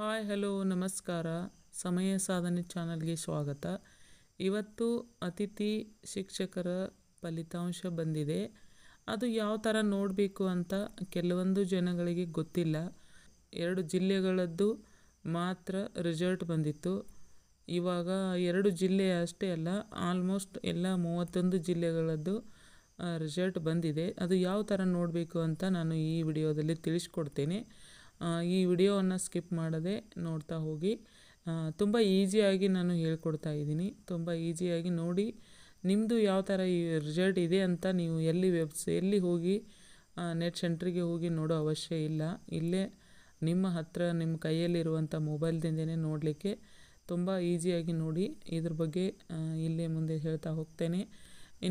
Hi, hello, ನಮಸ್ಕಾರ. ಸಮಯ ಸಾಧನೆ ಚಾನಲ್ಗೆ ಸ್ವಾಗತ. ಇವತ್ತು ಅತಿಥಿ ಶಿಕ್ಷಕರ ಫಲಿತಾಂಶ ಬಂದಿದೆ. ಅದು ಯಾವ ಥರ ನೋಡಬೇಕು ಅಂತ ಕೆಲವೊಂದು ಜನಗಳಿಗೆ ಗೊತ್ತಿಲ್ಲ. ಎರಡು ಜಿಲ್ಲೆಗಳದ್ದು ಮಾತ್ರ ರಿಸಲ್ಟ್ ಬಂದಿತ್ತು. ಇವಾಗ ಎರಡು ಜಿಲ್ಲೆ ಅಷ್ಟೇ ಅಲ್ಲ ಆಲ್ಮೋಸ್ಟ್ ಎಲ್ಲ ಮೂವತ್ತೊಂದು ಜಿಲ್ಲೆಗಳದ್ದು ರಿಸಲ್ಟ್ ಬಂದಿದೆ. ಅದು ಯಾವ ಥರ ನೋಡಬೇಕು ಅಂತ ನಾನು ಈ ವಿಡಿಯೋದಲ್ಲಿ ತಿಳಿಸ್ಕೊಡ್ತೇನೆ. ಈ ವಿಡಿಯೋವನ್ನು ಸ್ಕಿಪ್ ಮಾಡದೆ ನೋಡ್ತಾ ಹೋಗಿ. ತುಂಬ ಈಸಿಯಾಗಿ ನಾನು ಹೇಳ್ಕೊಡ್ತಾ ಇದ್ದೀನಿ. ತುಂಬ ಈಸಿಯಾಗಿ ನೋಡಿ ನಿಮ್ಮದು ಯಾವ ಥರ ಈ ರಿಸಲ್ಟ್ ಇದೆ ಅಂತ ನೀವು ಎಲ್ಲಿ ವೆಬ್ಸ್ ಎಲ್ಲಿ ಹೋಗಿ ನೆಟ್ ಸೆಂಟ್ರಿಗೆ ಹೋಗಿ ನೋಡೋ ಅವಶ್ಯ ಇಲ್ಲ. ಇಲ್ಲೇ ನಿಮ್ಮ ಹತ್ರ, ನಿಮ್ಮ ಕೈಯಲ್ಲಿರುವಂಥ ಮೊಬೈಲ್ದಿಂದನೇ ನೋಡಲಿಕ್ಕೆ ತುಂಬ ಈಸಿಯಾಗಿ ನೋಡಿ. ಇದ್ರ ಬಗ್ಗೆ ಇಲ್ಲೇ ಮುಂದೆ ಹೇಳ್ತಾ ಹೋಗ್ತೇನೆ.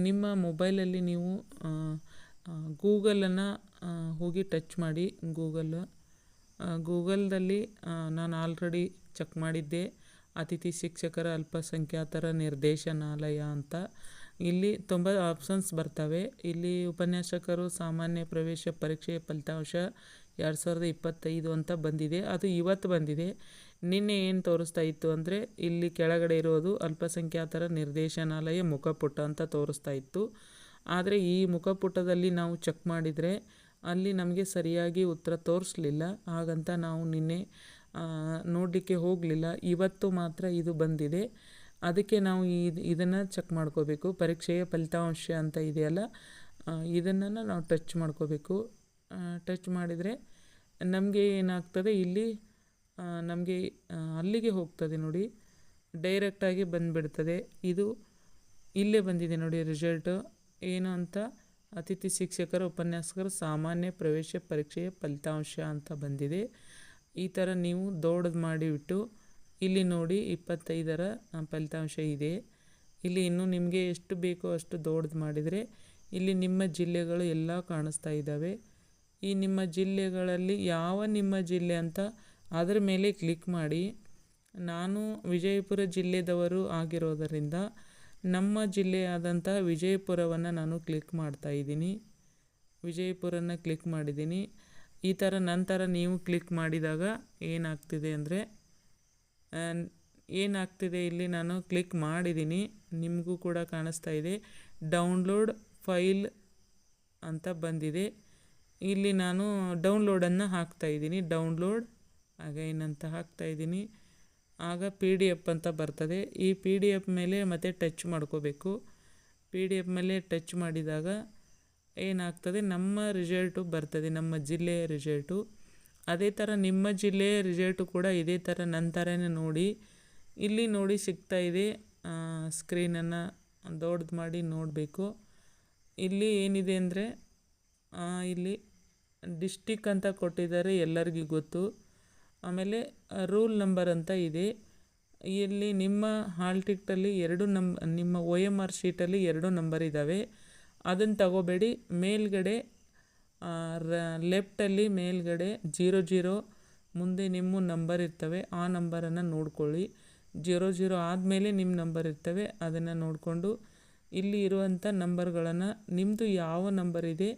ನಿಮ್ಮ ಮೊಬೈಲಲ್ಲಿ ನೀವು ಗೂಗಲನ್ನು ಹೋಗಿ ಟಚ್ ಮಾಡಿ. ಗೂಗಲ್ ಗೂಗಲ್ದಲ್ಲಿ ನಾನು ಆಲ್ರೆಡಿ ಚೆಕ್ ಮಾಡಿದ್ದೆ. ಅತಿಥಿ ಶಿಕ್ಷಕರ ಅಲ್ಪಸಂಖ್ಯಾತರ ನಿರ್ದೇಶನಾಲಯ ಅಂತ. ಇಲ್ಲಿ ತುಂಬ ಆಪ್ಷನ್ಸ್ ಬರ್ತವೆ. ಇಲ್ಲಿ ಉಪನ್ಯಾಸಕರು ಸಾಮಾನ್ಯ ಪ್ರವೇಶ ಪರೀಕ್ಷೆಯ ಫಲಿತಾಂಶ ಎರಡು ಸಾವಿರದ ಇಪ್ಪತ್ತೈದು ಅಂತ ಬಂದಿದೆ. ಅದು ಇವತ್ತು ಬಂದಿದೆ. ನಿನ್ನೆ ಏನು ತೋರಿಸ್ತಾ ಇತ್ತು ಅಂದರೆ, ಇಲ್ಲಿ ಕೆಳಗಡೆ ಇರೋದು ಅಲ್ಪಸಂಖ್ಯಾತರ ನಿರ್ದೇಶನಾಲಯ ಮುಖಪುಟ ಅಂತ ತೋರಿಸ್ತಾ ಇತ್ತು. ಆದರೆ ಈ ಮುಖಪುಟದಲ್ಲಿ ನಾವು ಚೆಕ್ ಮಾಡಿದರೆ ಅಲ್ಲಿ ನಮಗೆ ಸರಿಯಾಗಿ ಉತ್ತರ ತೋರಿಸ್ಲಿಲ್ಲ. ಹಾಗಂತ ನಾವು ನಿನ್ನೆ ನೋಡಲಿಕ್ಕೆ ಹೋಗಲಿಲ್ಲ. ಇವತ್ತು ಮಾತ್ರ ಇದು ಬಂದಿದೆ. ಅದಕ್ಕೆ ನಾವು ಈ, ಇದನ್ನು ಚೆಕ್ ಮಾಡ್ಕೋಬೇಕು. ಪರೀಕ್ಷೆಯ ಫಲಿತಾಂಶ ಅಂತ ಇದೆಯಲ್ಲ ಇದನ್ನು ನಾವು ಟಚ್ ಮಾಡ್ಕೋಬೇಕು. ಟಚ್ ಮಾಡಿದರೆ ನಮಗೆ ಏನಾಗ್ತದೆ? ಇಲ್ಲಿ ನಮಗೆ ಅಲ್ಲಿಗೆ ಹೋಗ್ತದೆ ನೋಡಿ. ಡೈರೆಕ್ಟಾಗಿ ಬಂದುಬಿಡ್ತದೆ. ಇದು ಇಲ್ಲೇ ಬಂದಿದೆ ನೋಡಿ ರಿಸಲ್ಟು ಏನು ಅಂತ ಅತಿಥಿ ಶಿಕ್ಷಕರ ಉಪನ್ಯಾಸಕರ ಸಾಮಾನ್ಯ ಪ್ರವೇಶ ಪರೀಕ್ಷೆಯ ಫಲಿತಾಂಶ ಅಂತ ಬಂದಿದೆ. ಈ ಥರ ನೀವು ದೊಡ್ಡದು ಮಾಡಿಬಿಟ್ಟು ಇಲ್ಲಿ ನೋಡಿ ಇಪ್ಪತ್ತೈದರ ಫಲಿತಾಂಶ ಇದೆ. ಇಲ್ಲಿ ಇನ್ನೂ ನಿಮಗೆ ಎಷ್ಟು ಬೇಕೋ ಅಷ್ಟು ದೊಡ್ಡದು ಮಾಡಿದರೆ ಇಲ್ಲಿ ನಿಮ್ಮ ಜಿಲ್ಲೆಗಳು ಎಲ್ಲ ಕಾಣಿಸ್ತಾ ಇದ್ದಾವೆ. ಈ ನಿಮ್ಮ ಜಿಲ್ಲೆಗಳಲ್ಲಿ ಯಾವ ನಿಮ್ಮ ಜಿಲ್ಲೆ ಅಂತ ಅದರ ಮೇಲೆ ಕ್ಲಿಕ್ ಮಾಡಿ. ನಾನು ವಿಜಯಪುರ ಜಿಲ್ಲೆದವರು ಆಗಿರೋದರಿಂದ ನಮ್ಮ ಜಿಲ್ಲೆಯಾದಂಥ ವಿಜಯಪುರವನ್ನು ನಾನು ಕ್ಲಿಕ್ ಮಾಡ್ತಾ ಇದ್ದೀನಿ. ವಿಜಯಪುರನ ಕ್ಲಿಕ್ ಮಾಡಿದ್ದೀನಿ. ಈ ಥರ ನಂತರ ನೀವು ಕ್ಲಿಕ್ ಮಾಡಿದಾಗ ಏನಾಗ್ತಿದೆ ಅಂದರೆ ಏನಾಗ್ತಿದೆ ಇಲ್ಲಿ ನಾನು ಕ್ಲಿಕ್ ಮಾಡಿದ್ದೀನಿ. ನಿಮಗೂ ಕೂಡ ಕಾಣಿಸ್ತಾ ಇದೆ. ಡೌನ್ಲೋಡ್ ಫೈಲ್ ಅಂತ ಬಂದಿದೆ. ಇಲ್ಲಿ ನಾನು ಡೌನ್ಲೋಡನ್ನು ಹಾಕ್ತಾ ಇದ್ದೀನಿ. ಡೌನ್ಲೋಡ್ ಅಗೈನ್ ಅಂತ ಹಾಕ್ತಾ ಇದ್ದೀನಿ. ಆಗ ಪಿ ಡಿ ಎಫ್ ಅಂತ ಬರ್ತದೆ. ಈ ಪಿ ಡಿ ಎಫ್ ಮೇಲೆ ಮತ್ತೆ ಟಚ್ ಮಾಡ್ಕೋಬೇಕು. ಪಿ ಡಿ ಎಫ್ ಮೇಲೆ ಟಚ್ ಮಾಡಿದಾಗ ಏನಾಗ್ತದೆ? ನಮ್ಮ ರಿಸಲ್ಟು ಬರ್ತದೆ, ನಮ್ಮ ಜಿಲ್ಲೆಯ ರಿಸಲ್ಟು ಅದೇ ಥರ ನಿಮ್ಮ ಜಿಲ್ಲೆಯ ರಿಸಲ್ಟು ಕೂಡ ಇದೇ ಥರ ನಂತರನೇ ನೋಡಿ. ಇಲ್ಲಿ ನೋಡಿ ಸಿಗ್ತಾ ಇದೆ. ಸ್ಕ್ರೀನನ್ನು ದೊಡ್ಡದು ಮಾಡಿ ನೋಡಬೇಕು. ಇಲ್ಲಿ ಏನಿದೆ ಅಂದರೆ ಇಲ್ಲಿ ಡಿಸ್ಟಿಕ್ ಅಂತ ಕೊಟ್ಟಿದ್ದಾರೆ ಎಲ್ಲರಿಗೂ ಗೊತ್ತು. ಆಮೇಲೆ ರೂಲ್ ನಂಬರ್ ಅಂತ ಇದೆ. ಇಲ್ಲಿ ನಿಮ್ಮ ಹಾಲ್ ಟಿಕ್ಟಲ್ಲಿ ಎರಡು ನಂಬ್ ನಿಮ್ಮ ಒ ಎಂ ಆರ್ ಶೀಟಲ್ಲಿ ಎರಡು ನಂಬರ್ ಇದ್ದಾವೆ ಅದನ್ನು ತಗೋಬೇಡಿ. ಮೇಲ್ಗಡೆ ಲೆಫ್ಟಲ್ಲಿ ಮೇಲ್ಗಡೆ ಜೀರೋ ಜೀರೋ, ಮುಂದೆ ನಿಮ್ಮ ನಂಬರ್ ಇರ್ತವೆ. ಆ ನಂಬರನ್ನು ನೋಡ್ಕೊಳ್ಳಿ. ಜೀರೋ ಜೀರೋ ಆದಮೇಲೆ ನಿಮ್ಮ ನಂಬರ್ ಇರ್ತವೆ. ಅದನ್ನು ನೋಡಿಕೊಂಡು ಇಲ್ಲಿ ಇರುವಂಥ ನಂಬರ್ಗಳನ್ನು ನಿಮ್ಮದು ಯಾವ ನಂಬರ್ ಇದೆ,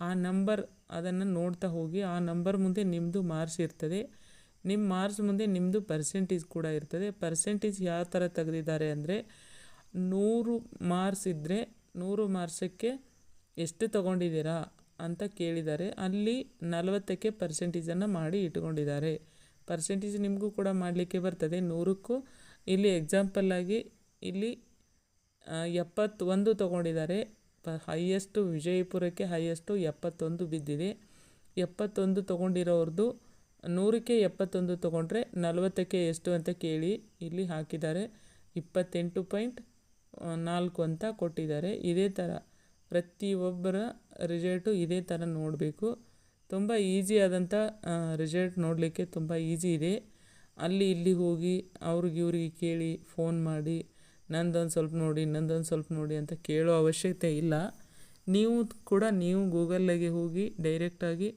ಆ ನಂಬರ್ ಅದನ್ನು ನೋಡ್ತಾ ಹೋಗಿ, ಆ ನಂಬರ್ ಮುಂದೆ ನಿಮ್ಮದು ಮಾರ್ಕ್ಸ್ ಇರ್ತದೆ. ನಿಮ್ಮ ಮಾರ್ಕ್ಸ್ ಮುಂದೆ ನಿಮ್ಮದು ಪರ್ಸೆಂಟೇಜ್ ಕೂಡ ಇರ್ತದೆ. ಪರ್ಸೆಂಟೇಜ್ ಯಾವ ಥರ ತೆಗೆದಿದ್ದಾರೆ ಅಂದರೆ ನೂರು ಮಾರ್ಕ್ಸ್ ಇದ್ದರೆ ನೂರು ಮಾರ್ಕ್ಸಕ್ಕೆ ಎಷ್ಟು ತಗೊಂಡಿದ್ದೀರಾ ಅಂತ ಕೇಳಿದ್ದಾರೆ. ಅಲ್ಲಿ ನಲವತ್ತಕ್ಕೆ ಪರ್ಸೆಂಟೇಜನ್ನು ಮಾಡಿ ಇಟ್ಕೊಂಡಿದ್ದಾರೆ. ಪರ್ಸೆಂಟೇಜ್ ನಿಮಗೂ ಕೂಡ ಮಾಡಲಿಕ್ಕೆ ಬರ್ತದೆ. ನೂರಕ್ಕೂ ಇಲ್ಲಿ ಎಕ್ಸಾಂಪಲ್ಲಾಗಿ ಇಲ್ಲಿ ಎಪ್ಪತ್ತೊಂದು ತೊಗೊಂಡಿದ್ದಾರೆ. ಪ ಹೈಯೆಸ್ಟು ವಿಜಯಪುರಕ್ಕೆ ಹೈಯೆಸ್ಟು ಎಪ್ಪತ್ತೊಂದು ಬಿದ್ದಿದೆ. ಎಪ್ಪತ್ತೊಂದು ತೊಗೊಂಡಿರೋರ್ದು ನೂರಕ್ಕೆ ಎಪ್ಪತ್ತೊಂದು ತೊಗೊಂಡ್ರೆ ನಲವತ್ತಕ್ಕೆ ಎಷ್ಟು ಅಂತ ಕೇಳಿ ಇಲ್ಲಿ ಹಾಕಿದ್ದಾರೆ. ಇಪ್ಪತ್ತೆಂಟು ಪಾಯಿಂಟ್ ನಾಲ್ಕು ಅಂತ ಕೊಟ್ಟಿದ್ದಾರೆ. ಇದೇ ಥರ ಪ್ರತಿಯೊಬ್ಬರ ರಿಸಲ್ಟು ಇದೇ ಥರ ನೋಡಬೇಕು. ತುಂಬ ಈಸಿ ಆದಂಥ ರಿಸಲ್ಟ್ ನೋಡಲಿಕ್ಕೆ ತುಂಬ ಈಸಿ ಇದೆ. ಅಲ್ಲಿ ಇಲ್ಲಿ ಹೋಗಿ ಅವ್ರಿಗೆ ಇವ್ರಿಗೆ ಕೇಳಿ ಫೋನ್ ಮಾಡಿ, ನಂದೊಂದು ಸ್ವಲ್ಪ ನೋಡಿ, ನಂದೊಂದು ಸ್ವಲ್ಪ ನೋಡಿ ಅಂತ ಕೇಳೋ ಅವಶ್ಯಕತೆ ಇಲ್ಲ. ನೀವು ಕೂಡ ನೀವು ಗೂಗಲ್ಲಾಗೆ ಹೋಗಿ ಡೈರೆಕ್ಟಾಗಿ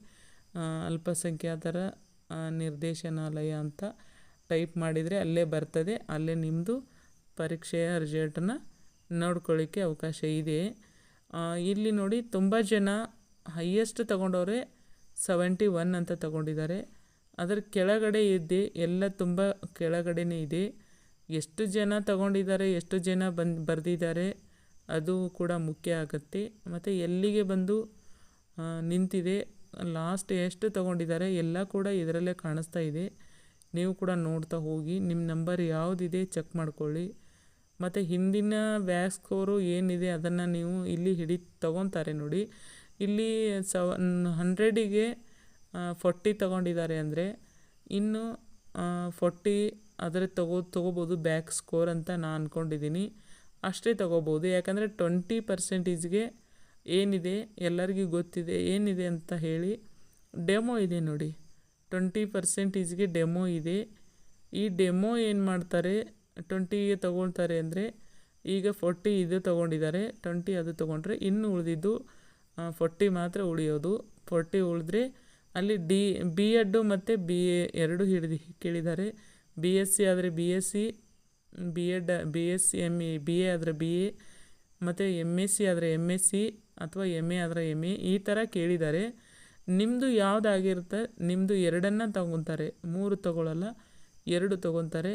ಅಲ್ಪಸಂಖ್ಯಾತರ ನಿರ್ದೇಶನಾಲಯ ಅಂತ ಟೈಪ್ ಮಾಡಿದರೆ ಅಲ್ಲೇ ಬರ್ತದೆ. ಅಲ್ಲೇ ನಿಮ್ಮದು ಪರೀಕ್ಷೆಯ ರಿಸಲ್ಟನ್ನು ನೋಡ್ಕೊಳ್ಳಿಕ್ಕೆ ಅವಕಾಶ ಇದೆ. ಇಲ್ಲಿ ನೋಡಿ ತುಂಬ ಜನ ಹೈಯೆಸ್ಟ್ ತಗೊಂಡವ್ರೆ ಸೆವೆಂಟಿ ಒನ್ ಅಂತ ತಗೊಂಡಿದ್ದಾರೆ. ಅದರ ಕೆಳಗಡೆ ಇದೆ, ಎಲ್ಲ ತುಂಬ ಕೆಳಗಡೆನೇ ಇದೆ. ಎಷ್ಟು ಜನ ತಗೊಂಡಿದ್ದಾರೆ, ಎಷ್ಟು ಜನ ಬಂದು, ಬರೆದಿದ್ದಾರೆ, ಅದು ಕೂಡ ಮುಖ್ಯ ಆಗುತ್ತೆ. ಮತ್ತು ಎಲ್ಲಿಗೆ ಬಂದು ನಿಂತಿದೆ ಲಾಸ್ಟ್ ಎಷ್ಟು ತಗೊಂಡಿದ್ದಾರೆ ಎಲ್ಲ ಕೂಡ ಇದರಲ್ಲೇ ಕಾಣಿಸ್ತಾ ಇದೆ. ನೀವು ಕೂಡ ನೋಡ್ತಾ ಹೋಗಿ ನಿಮ್ಮ ನಂಬರ್ ಯಾವುದಿದೆ ಚೆಕ್ ಮಾಡ್ಕೊಳ್ಳಿ. ಮತ್ತು ಹಿಂದಿನ ವ್ಯಾಕ್ ಸ್ಕೋರು ಏನಿದೆ ಅದನ್ನು ನೀವು ಇಲ್ಲಿ ಹಿಡಿ ತೊಗೊತಾರೆ ನೋಡಿ. ಇಲ್ಲಿ ಸವ ಹಂಡ್ರೆಡಿಗೆ ಫೋರ್ಟಿ ತಗೊಂಡಿದ್ದಾರೆ ಅಂದರೆ ಇನ್ನು ಫೋರ್ಟಿ ಅದರ ತಗೋ, ತೊಗೋಬೋದು ಬ್ಯಾಕ್ ಸ್ಕೋರ್ ಅಂತ ನಾನು ಅಂದ್ಕೊಂಡಿದ್ದೀನಿ ಅಷ್ಟೇ ತಗೋಬೋದು, ಯಾಕಂದರೆ ಟ್ವೆಂಟಿ ಪರ್ಸೆಂಟೇಜ್ಗೆ ಏನಿದೆ, ಎಲ್ಲರಿಗೂ ಗೊತ್ತಿದೆ, ಏನಿದೆ ಅಂತ ಹೇಳಿ ಡೆಮೋ ಇದೆ ನೋಡಿ. ಟ್ವೆಂಟಿ ಪರ್ಸೆಂಟೇಜ್ಗೆ ಡೆಮೋ ಇದೆ. ಈ ಡೆಮೋ ಏನು ಮಾಡ್ತಾರೆ, ಟ್ವೆಂಟಿಗೆ ತೊಗೊಳ್ತಾರೆ ಅಂದರೆ ಈಗ ಫೋರ್ಟಿ ಇದು ತೊಗೊಂಡಿದ್ದಾರೆ, ಟ್ವೆಂಟಿ ಅದು ತೊಗೊಂಡ್ರೆ ಇನ್ನು ಉಳಿದಿದ್ದು ಫೋರ್ಟಿ ಮಾತ್ರ ಉಳಿಯೋದು. ಫೋರ್ಟಿ ಉಳಿದ್ರೆ ಅಲ್ಲಿ ಡಿ ಬಿ ಎಡ್ಡು ಮತ್ತು ಬಿ ಎ ಎರಡು ಹಿಡಿದು, ಕೇಳಿದ್ದಾರೆ. ಬಿ ಎಸ್ ಸಿ ಆದರೆ B S C B Ed B S C M A B A ಆದರೆ ಬಿ ಎ ಮತ್ತು ಎಂ ಎಸ್ ಸಿ ಆದರೆ ಎಂ ಎಸ್ ಸಿ ಅಥವಾ ಎಂ ಎ ಆದರೆ ಎಂ ಎ ಈ ಥರ ಕೇಳಿದ್ದಾರೆ ನಿಮ್ಮದು ಯಾವುದಾಗಿರುತ್ತೆ? ನಿಮ್ಮದು ಎರಡನ್ನು ತಗೊತಾರೆ. ಮೂರು ತಗೊಳ್ಳಲ್ಲ ಎರಡು ತಗೊತಾರೆ.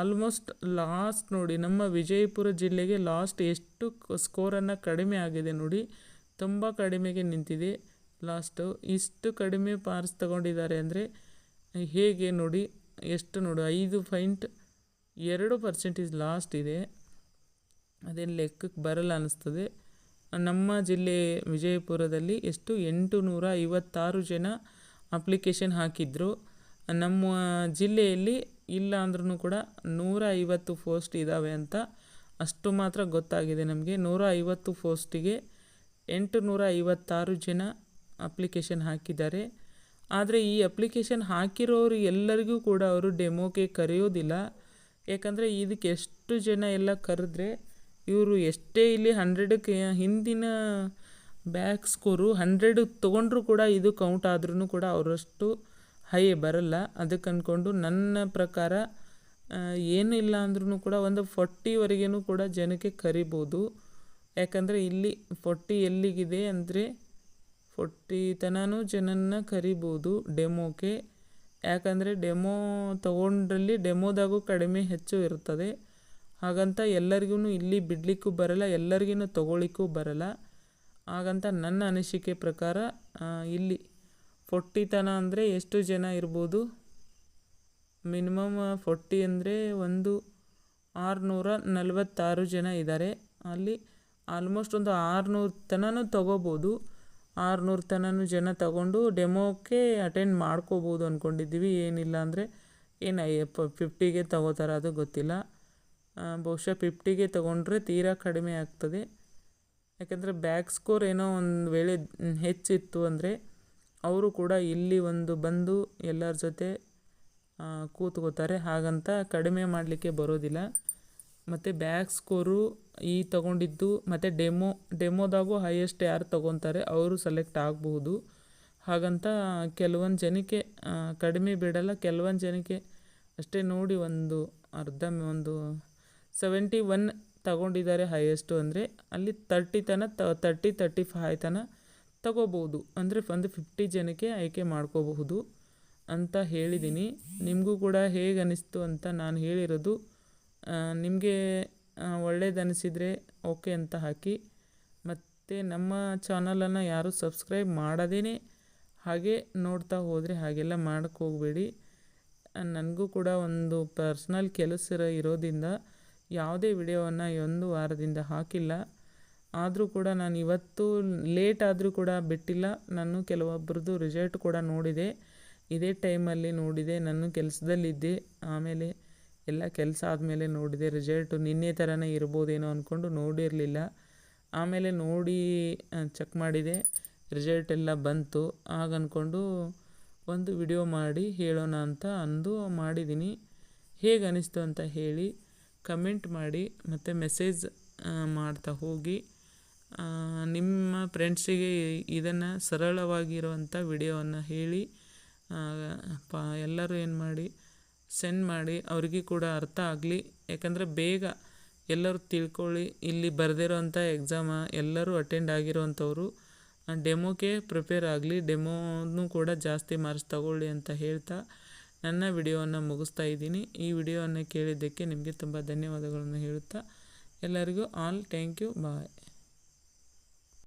ಆಲ್ಮೋಸ್ಟ್ ಲಾಸ್ಟ್ ನೋಡಿ, ನಮ್ಮ ವಿಜಯಪುರ ಜಿಲ್ಲೆಗೆ ಲಾಸ್ಟ್ ಎಷ್ಟು ಸ್ಕೋರನ್ನು ಕಡಿಮೆ ಆಗಿದೆ ನೋಡಿ, ತುಂಬ ಕಡಿಮೆಗೆ ನಿಂತಿದೆ. ಲಾಸ್ಟು ಇಷ್ಟು ಕಡಿಮೆ ಪಾರ್ಸ್ ತಗೊಂಡಿದ್ದಾರೆ ಅಂದರೆ ಹೇಗೆ ನೋಡಿ, ಎಷ್ಟು ನೋಡು, ಐದು ಪಾಯಿಂಟ್ ಎರಡು ಪರ್ಸೆಂಟೇಜ್ ಲಾಸ್ಟ್ ಇದೆ. ಅದೇನು ಲೆಕ್ಕಕ್ಕೆ ಬರಲ್ಲ ಅನ್ನಿಸ್ತದೆ ನಮ್ಮ ಜಿಲ್ಲೆ ವಿಜಯಪುರದಲ್ಲಿ ಎಷ್ಟು? ಎಂಟು ನೂರ ಐವತ್ತಾರು ಜನ ಅಪ್ಲಿಕೇಶನ್ ಹಾಕಿದ್ರು. ನಮ್ಮ ಜಿಲ್ಲೆಯಲ್ಲಿ ಇಲ್ಲ ಅಂದ್ರೂ ಕೂಡ ನೂರ ಐವತ್ತು ಪೋಸ್ಟ್ ಇದ್ದಾವೆ ಅಂತ ಅಷ್ಟು ಮಾತ್ರ ಗೊತ್ತಾಗಿದೆ ನಮಗೆ. ನೂರ ಐವತ್ತು ಪೋಸ್ಟಿಗೆ ಎಂಟು ನೂರ ಐವತ್ತಾರು ಜನ ಅಪ್ಲಿಕೇಶನ್ ಹಾಕಿದ್ದಾರೆ. ಆದರೆ ಈ ಅಪ್ಲಿಕೇಶನ್ ಹಾಕಿರೋರು ಎಲ್ಲರಿಗೂ ಕೂಡ ಅವರು ಡೆಮೋಗೆ ಕರೆಯೋದಿಲ್ಲ. ಯಾಕಂದರೆ ಇದಕ್ಕೆ ಎಷ್ಟು ಜನ ಎಲ್ಲ ಕರೆದ್ರೆ ಇವರು ಎಷ್ಟೇ ಇಲ್ಲಿ ಹಂಡ್ರೆಡಕ್ಕೆ ಹಿಂದಿನ ಬ್ಯಾಕ್ ಸ್ಕೋರು ಹಂಡ್ರೆಡ್ ತೊಗೊಂಡ್ರು ಕೂಡ ಇದು ಕೌಂಟ್ ಆದ್ರೂ ಕೂಡ ಅವರಷ್ಟು ಹೈ ಬರಲ್ಲ. ಅದಕ್ಕೆ ಅಂದ್ಕೊಂಡು ನನ್ನ ಪ್ರಕಾರ ಏನು ಇಲ್ಲ ಅಂದ್ರೂ ಕೂಡ ಒಂದು ಫೋರ್ಟಿವರೆಗೂ ಕೂಡ ಜನಕ್ಕೆ ಕರಿಬೋದು. ಯಾಕಂದರೆ ಇಲ್ಲಿ ಫೋರ್ಟಿ ಎಲ್ಲಿಗಿದೆ ಅಂದರೆ ಫೋರ್ಟಿ ತನೂ ಜನನ್ನ ಕರಿಬೋದು ಡೆಮೋಕ್ಕೆ ಯಾಕಂದರೆ ಡೆಮೋ ತೊಗೊಂಡ್ರಲ್ಲಿ ಡೆಮೋದಾಗೂ ಕಡಿಮೆ ಹೆಚ್ಚು ಇರ್ತದೆ. ಹಾಗಂತ ಎಲ್ಲರಿಗೂ ಇಲ್ಲಿ ಬಿಡಲಿಕ್ಕೂ ಬರಲ್ಲ ಎಲ್ಲರಿಗೂ ತೊಗೊಳ್ಳಿಕ್ಕೂ ಬರಲ್ಲ. ಹಾಗಂತ ನನ್ನ ಅನಿಸಿಕೆ ಪ್ರಕಾರ ಇಲ್ಲಿ ಫೊಟ್ಟಿತನ ತನ ಅಂದರೆ ಎಷ್ಟು ಜನ ಇರ್ಬೋದು? ಮಿನಿಮಮ್ ಫೋರ್ಟಿ ಅಂದರೆ ಒಂದು ಆರುನೂರ ನಲವತ್ತಾರು ಜನ ಇದ್ದಾರೆ ಅಲ್ಲಿ ಆಲ್ಮೋಸ್ಟ್ ಒಂದು ಆರುನೂರು ತನೂ ತೊಗೋಬೋದು. ಆರುನೂರು ತನೂ ಜನ ತಗೊಂಡು ಡೆಮೋಕ್ಕೆ ಅಟೆಂಡ್ ಮಾಡ್ಕೋಬೋದು ಅಂದ್ಕೊಂಡಿದ್ದೀವಿ ಏನಿಲ್ಲ ಅಂದರೆ ಏನು ಫಿಫ್ಟಿಗೆ ತಗೋತಾರೆ ಅದು ಗೊತ್ತಿಲ್ಲ. ಬಹುಶಃ ಫಿಫ್ಟಿಗೆ ತೊಗೊಂಡ್ರೆ ತೀರಾ ಕಡಿಮೆ ಆಗ್ತದೆ. ಯಾಕೆಂದರೆ ಬ್ಯಾಕ್ ಸ್ಕೋರ್ ಏನೋ ಒಂದು ವೇಳೆ ಹೆಚ್ಚಿತ್ತು ಅಂದರೆ ಅವರು ಕೂಡ ಇಲ್ಲಿ ಒಂದು ಬಂದು ಎಲ್ಲರ ಜೊತೆ ಕೂತ್ಕೋತಾರೆ. ಹಾಗಂತ ಕಡಿಮೆ ಮಾಡಲಿಕ್ಕೆ ಬರೋದಿಲ್ಲ. ಮತ್ತು ಬ್ಯಾಕ್ ಸ್ಕೋರು ಈ ತಗೊಂಡಿದ್ದು, ಮತ್ತು ಡೆಮೋ ಡೆಮೋದಾಗೂ ಹೈಯೆಸ್ಟ್ ಯಾರು ತಗೊತಾರೆ, ಅವರು ಸೆಲೆಕ್ಟ್ ಆಗಬಹುದು. ಹಾಗಂತ ಕೆಲವೊಂದು ಜನಕ್ಕೆ ಕಡಿಮೆ ಬಿಡಲ್ಲ, ಕೆಲವೊಂದು ಜನಕ್ಕೆ ಅಷ್ಟೇ ನೋಡಿ ಒಂದು ಅರ್ಧ, ಒಂದು ಸೆವೆಂಟಿ ಒನ್ ತಗೊಂಡಿದ್ದಾರೆ ಹೈಯೆಸ್ಟು ಅಂದರೆ ಅಲ್ಲಿ ತರ್ಟಿ ತನ ತ ತರ್ಟಿ ತರ್ಟಿ ಫೈ ತನ ತಗೋಬೋದು. ಅಂದರೆ ಒಂದು ಫಿಫ್ಟಿ ಜನಕ್ಕೆ ಆಯ್ಕೆ ಮಾಡ್ಕೋಬಹುದು ಅಂತ ಹೇಳಿದ್ದೀನಿ ನಿಮಗೂ ಕೂಡ ಹೇಗೆ ಅನಿಸ್ತು ಅಂತ ನಾನು ಹೇಳಿರೋದು. ನಿಮಗೆ ಒಳ್ಳೇದನಿಸಿದರೆ ಓಕೆ ಅಂತ ಹಾಕಿ. ಮತ್ತು ನಮ್ಮ ಚಾನಲನ್ನು ಯಾರೂ ಸಬ್ಸ್ಕ್ರೈಬ್ ಮಾಡದೇ ಹಾಗೆ ನೋಡ್ತಾ ಹೋದರೆ ಹಾಗೆಲ್ಲ ಮಾಡೋಕ್ಕೆ ಹೋಗಬೇಡಿ. ನನಗೂ ಕೂಡ ಒಂದು ಪರ್ಸ್ನಲ್ ಕೆಲಸ ಇರೋ- ಇರೋದ್ರಿಂದ ಯಾವುದೇ ವಿಡಿಯೋವನ್ನು ಒಂದು ವಾರದಿಂದ ಹಾಕಿಲ್ಲ. ಆದರೂ ಕೂಡ ನಾನು ಇವತ್ತು ಲೇಟ್ ಆದರೂ ಕೂಡ ಬಿಟ್ಟಿಲ್ಲ. ನಾನು ಕೆಲವೊಬ್ಬರದ್ದು ರಿಸಲ್ಟ್ ಕೂಡ ನೋಡಿದೆ. ಇದೇ ಟೈಮಲ್ಲಿ ನೋಡಿದೆ. ನಾನು ಕೆಲಸದಲ್ಲಿದ್ದೆ. ಆಮೇಲೆ ಎಲ್ಲ ಕೆಲಸ ಆದಮೇಲೆ ನೋಡಿದೆ. ರಿಸಲ್ಟು ನಿನ್ನೆ ಥರನೇ ಇರ್ಬೋದೇನೋ ಅಂದ್ಕೊಂಡು ನೋಡಿರಲಿಲ್ಲ. ಆಮೇಲೆ ನೋಡಿ ಚೆಕ್ ಮಾಡಿದೆ. ರಿಸಲ್ಟ್ ಎಲ್ಲ ಬಂತು. ಆಗ ಅಂದ್ಕೊಂಡು ಒಂದು ವಿಡಿಯೋ ಮಾಡಿ ಹೇಳೋಣ ಅಂತ ಅಂದು ಮಾಡಿದ್ದೀನಿ. ಹೇಗೆ ಅನ್ನಿಸ್ತು ಅಂತ ಹೇಳಿ ಕಮೆಂಟ್ ಮಾಡಿ ಮತ್ತು ಮೆಸೇಜ್ ಮಾಡ್ತಾ ಹೋಗಿ. ನಿಮ್ಮ ಫ್ರೆಂಡ್ಸಿಗೆ ಇದನ್ನು ಸರಳವಾಗಿರುವಂಥ ವಿಡಿಯೋವನ್ನು ಹೇಳಿ ಪಾ, ಎಲ್ಲರೂ ಏನು ಮಾಡಿ, ಸೆಂಡ್ ಮಾಡಿ. ಅವ್ರಿಗೆ ಕೂಡ ಅರ್ಥ ಆಗಲಿ. ಯಾಕಂದರೆ ಬೇಗ ಎಲ್ಲರೂ ತಿಳ್ಕೊಳ್ಳಿ. ಇಲ್ಲಿ ಬರೆದಿರೋಂಥ ಎಕ್ಸಾಮ ಎಲ್ಲರೂ ಅಟೆಂಡ್ ಆಗಿರೋವಂಥವ್ರು ಡೆಮೋಕ್ಕೆ ಪ್ರಿಪೇರ್ ಆಗಲಿ. ಡೆಮೋನು ಕೂಡ ಜಾಸ್ತಿ ಮಾರ್ಕ್ಸ್ ತಗೊಳ್ಳಿ ಅಂತ ಹೇಳ್ತಾ. ನನ್ನ ವಿಡಿಯೋವನ್ನು ಮುಗಿಸ್ತಾ ಇದ್ದೀನಿ. ಈ ವಿಡಿಯೋವನ್ನು ಕೇಳಿದ್ದಕ್ಕೆ ನಿಮಗೆ ತುಂಬ ಧನ್ಯವಾದಗಳನ್ನು ಹೇಳುತ್ತಾ, ಎಲ್ಲರಿಗೂ ಆಲ್ ಥ್ಯಾಂಕ್ ಯು, ಬಾಯ್.